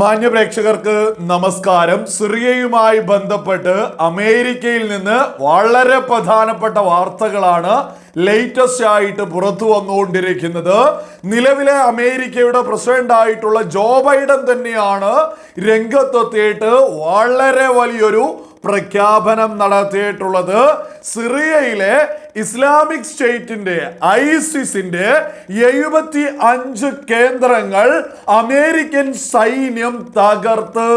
മാന്യ പ്രേക്ഷകർക്ക് നമസ്കാരം. സിറിയയുമായി ബന്ധപ്പെട്ട് അമേരിക്കയിൽ നിന്ന് വളരെ പ്രധാനപ്പെട്ട വാർത്തകളാണ് ലേറ്റസ്റ്റ് ആയിട്ട് പുറത്തു വന്നുകൊണ്ടിരിക്കുന്നത്. നിലവിലെ അമേരിക്കയുടെ പ്രസിഡന്റ് ആയിട്ടുള്ള ജോ ബൈഡൻ തന്നെയാണ് രംഗത്തെത്തിയിട്ട് വളരെ വലിയൊരു പ്രഖ്യാപനം നടത്തിയിട്ടുള്ളത് സിറിയയിലെ ഇസ്ലാമിക് സ്റ്റേറ്റിന്റെ ഐസിസിന്റെ എഴുപത്തി അഞ്ച് കേന്ദ്രങ്ങൾ അമേരിക്കൻ സൈന്യം തകർത്ത്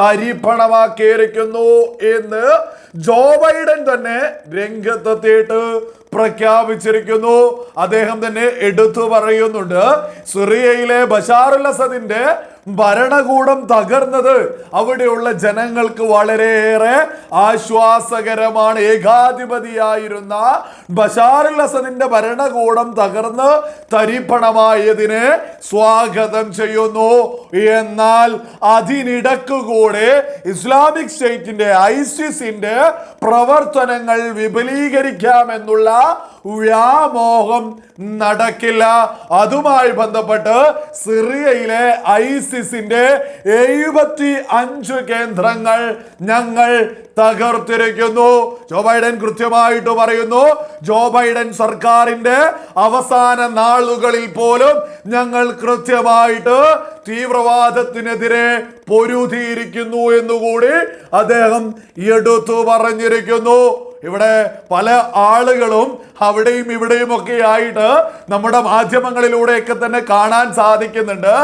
തരിപ്പണമാക്കിയിരിക്കുന്നു എന്ന് ജോ ബൈഡൻ തന്നെ രംഗത്തെത്തിയിട്ട് പ്രഖ്യാപിച്ചിരിക്കുന്നു. അദ്ദേഹം തന്നെ എടുത്തു പറയുന്നുണ്ട് സിറിയയിലെ ബഷാറുൽ അസദിന്റെ ഭരണകൂടം തകർന്നത് അവിടെയുള്ള ജനങ്ങൾക്ക് വളരെയേറെ ആശ്വാസകരമാണ്. ഏകാധിപതിയായിരുന്ന ബഷാറുൽ അസദിന്റെ ഭരണകൂടം തകർന്ന് തരിപ്പണമായതിനെ സ്വാഗതം ചെയ്യുന്നു. എന്നാൽ അതിനിടക്കുകൂടെ ഇസ്ലാമിക് സ്റ്റേറ്റിന്റെ ഐസിസിന്റെ പ്രവർത്തനങ്ങൾ വിപുലീകരിക്കാമെന്നുള്ള വ്യാമോഹം നടക്കില്ല. അതുമായി ബന്ധപ്പെട്ട് സിറിയയിലെ ഐസിസിന്റെ എഴുപത്തി അഞ്ച് കേന്ദ്രങ്ങൾ ഞങ്ങൾ തകർത്തിരിക്കുന്നു. ജോ ബൈഡൻ കൃത്യമായിട്ട് പറയുന്നു ജോ ബൈഡൻ സർക്കാരിന്റെ അവസാന നാളുകളിൽ പോലും ഞങ്ങൾ കൃത്യമായിട്ട് തീവ്രവാദത്തിനെതിരെ പൊരുതിയിരിക്കുന്നു എന്നുകൂടി അദ്ദേഹം എടുത്തു പറഞ്ഞിരിക്കുന്നു. ഇവിടെ പല ആളുകളും അവിടെയും ഇവിടെയും ഒക്കെ ആയിട്ട് നമ്മുടെ മാധ്യമങ്ങളിലൂടെയൊക്കെ തന്നെ കാണാൻ സാധിക്കുന്നുണ്ട്.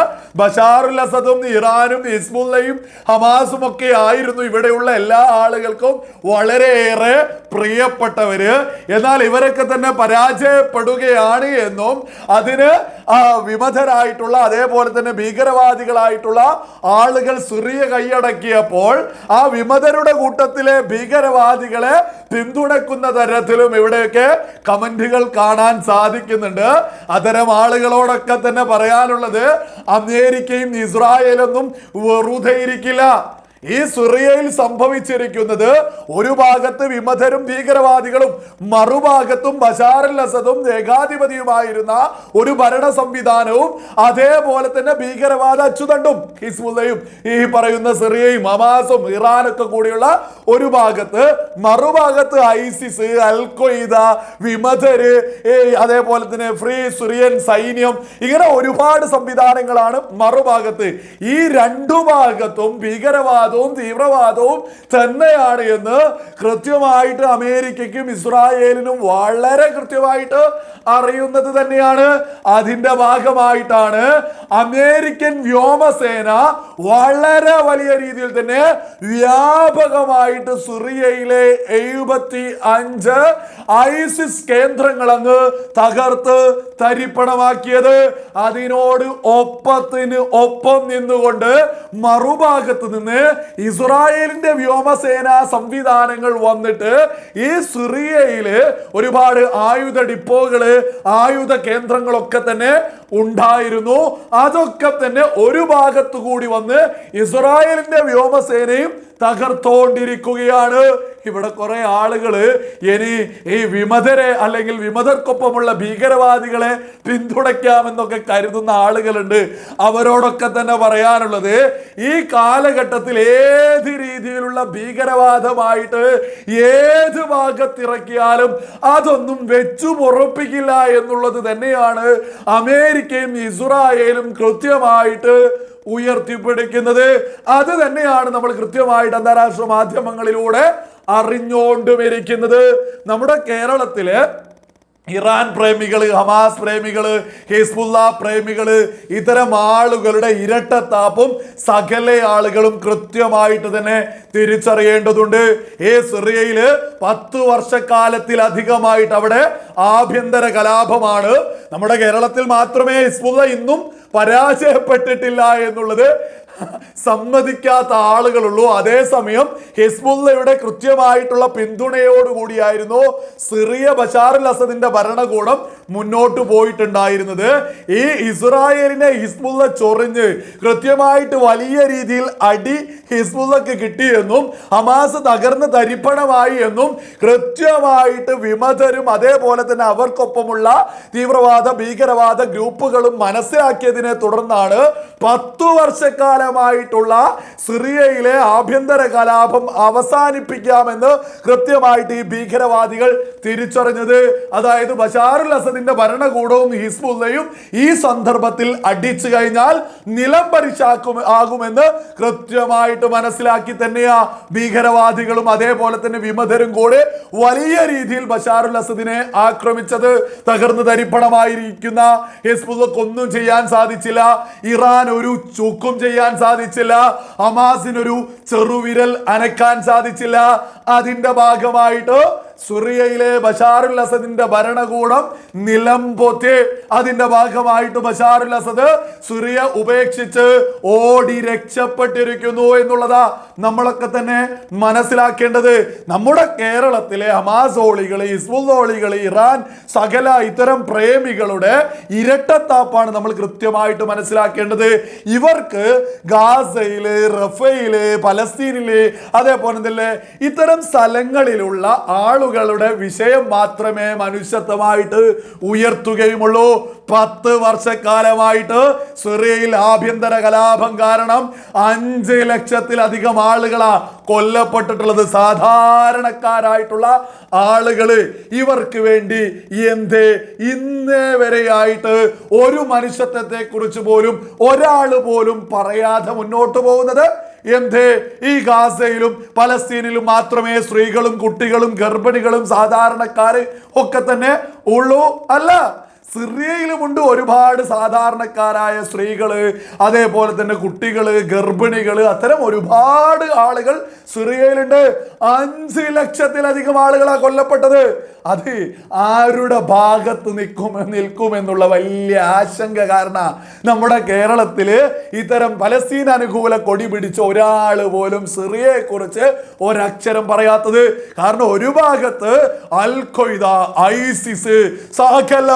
ബഷാറുൽ അസദും ഇറാനും ഇസ്മുല്ലയും ഹമാസും ഒക്കെ ആയിരുന്നു ഇവിടെയുള്ള എല്ലാ ആളുകൾക്കും വളരെയേറെ പ്രിയപ്പെട്ടവര്. എന്നാൽ ഇവരൊക്കെ തന്നെ പരാജയപ്പെടുകയാണ് എന്നും അതിന് വിമതരായിട്ടുള്ള അതേപോലെ തന്നെ ഭീകരവാദികളായിട്ടുള്ള ആളുകൾ സിറിയ കൈയടക്കിയപ്പോൾ ആ വിമതരുടെ കൂട്ടത്തിലെ ഭീകരവാദികളെ പിന്തുണക്കുന്ന തരത്തിലും ഇവിടെയൊക്കെ കമന്റുകൾ കാണാൻ സാധിക്കുന്നുണ്ട്. അത്തരം ആളുകളോടൊക്കെ തന്നെ പറയാനുള്ളത് അമേരിക്കയും ഇസ്രായേലൊന്നും വെറുതെ ഇരിക്കില്ല ഈ സിറിയയിൽ സംഭവിച്ചിരിക്കുന്നത് ഒരു ഭാഗത്ത് വിമതരും ഭീകരവാദികളും മറുഭാഗത്തും ബഷാറുൽ അസദും ഏകാധിപതിയുമായിരുന്ന ഒരു ഭരണ സംവിധാനവും അതേപോലെ തന്നെ ഭീകരവാദ അച്ചുതണ്ടും ഹിസ്ബുല്ലയും ഈ പറയുന്ന സിറിയയും ഹമാസും ഇറാനൊക്കെ കൂടിയുള്ള ഒരു ഭാഗത്ത് മറുഭാഗത്ത് ഐസിസ് അൽ ഖ്വയ്ദ വിമതര് അതേപോലെ തന്നെ ഫ്രീ സിറിയൻ സൈന്യം ഇങ്ങനെ ഒരുപാട് സംവിധാനങ്ങളാണ് മറുഭാഗത്ത്. ഈ രണ്ടു ഭാഗത്തും ഭീകരവാദവും തീവ്രവാദവും തന്നെയാണ് എന്ന് കൃത്യമായിട്ട് അമേരിക്കയ്ക്കും ഇസ്രായേലിനും വളരെ കൃത്യമായിട്ട് അറിയുന്നത് തന്നെയാണ്. അതിന്റെ ഭാഗമായിട്ടാണ് അമേരിക്കൻ വ്യോമസേന വളരെ വലിയ രീതിയിൽ തന്നെ വ്യാപകമായിട്ട് സിറിയയിലെ എഴുപത്തി അഞ്ച് ഐസിസ് കേന്ദ്രങ്ങൾ അങ്ങ് തകർത്ത് തരിപ്പണമാക്കിയത്. അതിനോട് ഒപ്പത്തിന് ഒപ്പം നിന്നുകൊണ്ട് മറുഭാഗത്ത് നിന്ന് ഇസ്രായേലിന്റെ വ്യോമസേന സംവിധാനങ്ങൾ വന്നിട്ട് ഈ സിറിയയിൽ ഒരുപാട് ആയുധ ഡിപ്പോകൾ ആയുധ കേന്ദ്രങ്ങളൊക്കെ തന്നെ ഉണ്ടായിരുന്നു. അതൊക്കെ തന്നെ ഒരു ഭാഗത്തു കൂടി വന്ന് ഇസ്രായേലിന്റെ വ്യോമസേനയും തകർത്തോണ്ടിരിക്കുകയാണ്. ഇവിടെ കുറേ ആളുകൾ ഇനി ഈ വിമതരെ അല്ലെങ്കിൽ വിമതർക്കൊപ്പമുള്ള ഭീകരവാദികളെ പിന്തുണയ്ക്കാമെന്നൊക്കെ കരുതുന്ന ആളുകളുണ്ട്. അവരോടൊക്കെ തന്നെ പറയാനുള്ളത് ഈ കാലഘട്ടത്തിൽ ഏത് രീതിയിലുള്ള ഭീകരവാദമായിട്ട് ഏത് ഭാഗത്തിറക്കിയാലും അതൊന്നും വെച്ചു പൊറപ്പിക്കില്ല എന്നുള്ളത് തന്നെയാണ് അമേരിക്കയും ഇസ്രായേലും കൃത്യമായിട്ട് ഉയർത്തിപ്പിടിക്കുന്നത്. അത് തന്നെയാണ് നമ്മൾ കൃത്യമായിട്ട് അന്താരാഷ്ട്ര മാധ്യമങ്ങളിലൂടെ അറിഞ്ഞുകൊണ്ടുമിരിക്കുന്നത് നമ്മുടെ കേരളത്തിൽ ഇറാൻ പ്രേമികൾ ഹമാസ് പ്രേമികൾ ഹിസ്ബുല്ല പ്രേമികൾ ഇത്തരം ആളുകളുടെ ഇരട്ടത്താപ്പും സകല ആളുകളും കൃത്യമായിട്ട് തന്നെ തിരിച്ചറിയേണ്ടതുണ്ട്. ഈ സിറിയയിൽ പത്ത് വർഷക്കാലത്തിലധികമായിട്ട് അവിടെ ആഭ്യന്തര കലാപമാണ്. നമ്മുടെ കേരളത്തിൽ മാത്രമേ ഹിസ്ബുല്ല ഇന്നും പരാജയപ്പെട്ടിട്ടില്ല എന്നുള്ളത് സമ്മതിക്കാത്ത ആളുകളുള്ളൂ. അതേസമയം ഹിസ്ബുല്ലയുടെ കൃത്യമായിട്ടുള്ള പിന്തുണയോടുകൂടിയായിരുന്നു സിറിയ ബഷാറുൽ അസദിന്റെ ഭരണകൂടം മുന്നോട്ട് പോയിട്ടുണ്ടായിരുന്നത് ഈ ഇസ്രായേലിനെ ഹിസ്ബുള്ള ചൊറിഞ്ഞ് കൃത്യമായിട്ട് വലിയ രീതിയിൽ അടി ഹിസ്ബുള്ളക്ക് കിട്ടിയെന്നും ഹമാസ് തകർന്ന് തരിപ്പണമായി എന്നും കൃത്യമായിട്ട് വിമതരും അതേപോലെ തന്നെ അവർക്കൊപ്പമുള്ള തീവ്രവാദ ഭീകരവാദ ഗ്രൂപ്പുകളും മനസ്സിലാക്കിയതിനെ തുടർന്നാണ് പത്തു വർഷക്കാലമായിട്ടുള്ള സിറിയയിലെ ആഭ്യന്തര കലാപം അവസാനിപ്പിക്കാമെന്ന് കൃത്യമായിട്ട് ഈ ഭീകരവാദികൾ തിരിച്ചറിഞ്ഞത്. അതായത് ബഷാറുൽ അസദിന്റെ ഭരണകൂടവും ഹിസ്ബുല്ലയും ഈ സന്ദർഭത്തിൽ അടിച്ചു കഴിഞ്ഞാൽ നിലം പരിശാക്കും ആകുമെന്ന് കൃത്യമായിട്ട് മനസ്സിലാക്കി തന്നെയാ ഭീകരവാദികളും അതേപോലെ തന്നെ വിമതരും കൂടെ വലിയ രീതിയിൽ ബഷാറുൽ അസദിനെ ആക്രമിച്ചത്. തകർന്നു തരിപ്പണമായിരിക്കുന്ന ഹിസ്ബുല്ലക്ക് ഒന്നും ചെയ്യാൻ സാധിച്ചില്ല. ഇറാൻ ഒരു ചുക്കും ചെയ്യാൻ സാധിച്ചില്ല. ഹമാസിനൊരു ചെറുവിരൽ അനക്കാൻ സാധിച്ചില്ല. അതിന്റെ ഭാഗമായിട്ട് സുറിയയിലെ ബഷാറുൽ അസദിന്റെ ഭരണകൂടം നിലംപൊത്തി അതിന്റെ ഭാഗമായിട്ട് ബഷാറുൽ അസദ് സുറിയ ഉപേക്ഷിച്ച് ഓടി രക്ഷപ്പെട്ടിരിക്കുന്നു എന്നുള്ളതാ നമ്മളൊക്കെ തന്നെ മനസ്സിലാക്കേണ്ടത്. നമ്മുടെ കേരളത്തിലെ ഹമാസോളികൾ ഇസ്ബുള്ളോളികൾ ഇറാൻ സകല ഇത്തരം പ്രേമികളുടെ ഇരട്ടത്താപ്പാണ് നമ്മൾ കൃത്യമായിട്ട് മനസ്സിലാക്കേണ്ടത്. ഇവർക്ക് ഗാസയിൽ റഫയിൽ പലസ്തീനിൽ അതേപോലെ തന്നെ ഇത്തരം സ്ഥലങ്ങളിലുള്ള ആളുകളുടെ വിഷയം മാത്രമേ മനുഷ്യത്വമായിട്ട് ഉയർത്തുകയുമുള്ളൂ. പത്ത് വർഷക്കാലമായിട്ട് സിറിയയിൽ ആഭ്യന്തര കലാപം കാരണം അഞ്ച് ലക്ഷത്തിലധികം ആളുകളാ കൊല്ലപ്പെട്ടിട്ടുള്ളത്. സാധാരണക്കാരായിട്ടുള്ള ആളുകൾ ഇവർക്ക് വേണ്ടി എന്തേ? ഇന്നേ വരെയായിട്ട് ഒരു മനുഷ്യത്വത്തെ കുറിച്ച് പോലും ഒരാൾ പോലും പറയാതെ മുന്നോട്ട് പോകുന്നത് എന്തേ? ഈ ഗാസയിലും പലസ്തീനിലും മാത്രമേ സ്ത്രീകളും കുട്ടികളും ഗർഭിണികളും സാധാരണക്കാർ ഒക്കെ തന്നെ ഉള്ളൂ. അല്ല സിറിയയിലുമുണ്ട് ഒരുപാട് സാധാരണക്കാരായ സ്ത്രീകൾ അതേപോലെ തന്നെ കുട്ടികൾ ഗർഭിണികൾ അത്തരം ഒരുപാട് ആളുകൾ സിറിയയിലുണ്ട്. അഞ്ച് ലക്ഷത്തിലധികം ആളുകളാണ് കൊല്ലപ്പെട്ടത്. അത് ആരുടെ ഭാഗത്ത് നിൽക്കും നിൽക്കും എന്നുള്ള വലിയ ആശങ്ക കാരണം നമ്മുടെ കേരളത്തിൽ ഇത്തരം പലസ്തീൻ അനുകൂല കൊടി പിടിച്ച ഒരാൾ പോലും സിറിയയെക്കുറിച്ച് ഒരക്ഷരം പറയാത്തത്. കാരണം ഒരു ഭാഗത്ത് അൽ ഖ്വയ്ദ ഐസിസ് സകല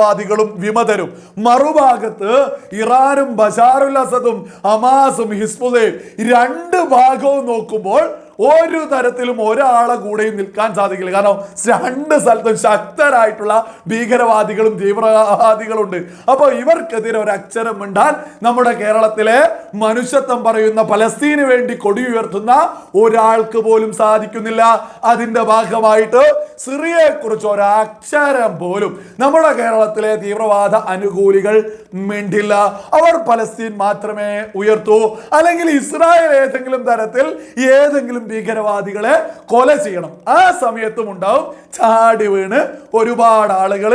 ഭീകരവാദികളും വിമതരും. മറുഭാഗത്ത് ഇറാനും ബഷാറുൽ അസദും അമാസും ഹിസ്ബുദയും രണ്ട് ഭാഗവും നോക്കുമ്പോൾ ഒരു തരത്തിലും ഒരാളെ കൂടെയും നിൽക്കാൻ സാധിക്കില്ല. കാരണം രണ്ട് സ്ഥലത്തും ശക്തരായിട്ടുള്ള ഭീകരവാദികളും തീവ്രവാദികളുണ്ട്. അപ്പോൾ ഇവർക്കെതിരെ ഒരു അക്ഷരം മിണ്ടാൻ നമ്മുടെ കേരളത്തിലെ മനുഷ്യത്വം പറയുന്ന പലസ്തീന് വേണ്ടി കൊടി ഉയർത്തുന്ന ഒരാൾക്ക് പോലും സാധിക്കുന്നില്ല. അതിന്റെ ഭാഗമായിട്ട് സിറിയെ കുറിച്ച് ഒരക്ഷരം പോലും നമ്മുടെ കേരളത്തിലെ തീവ്രവാദ അനുകൂലികൾ മിണ്ടില്ല. അവർ പലസ്തീൻ മാത്രമേ ഉയർത്തൂ. അല്ലെങ്കിൽ ഇസ്രായേൽ ഏതെങ്കിലും തരത്തിൽ ഏതെങ്കിലും ഭീകരവാദികളെ കൊല ചെയ്യണം. ആ സമയത്തും ഉണ്ടാവും. ചാടി വീണ് ഒരുപാട് ആളുകൾ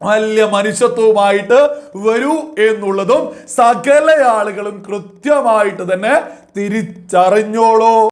വലിയ മനുഷ്യത്വവുമായിട്ട് വരൂ എന്നുള്ളതും സകല ആളുകളും കൃത്യമായിട്ട് തന്നെ തിരിച്ചറിഞ്ഞോളൂ.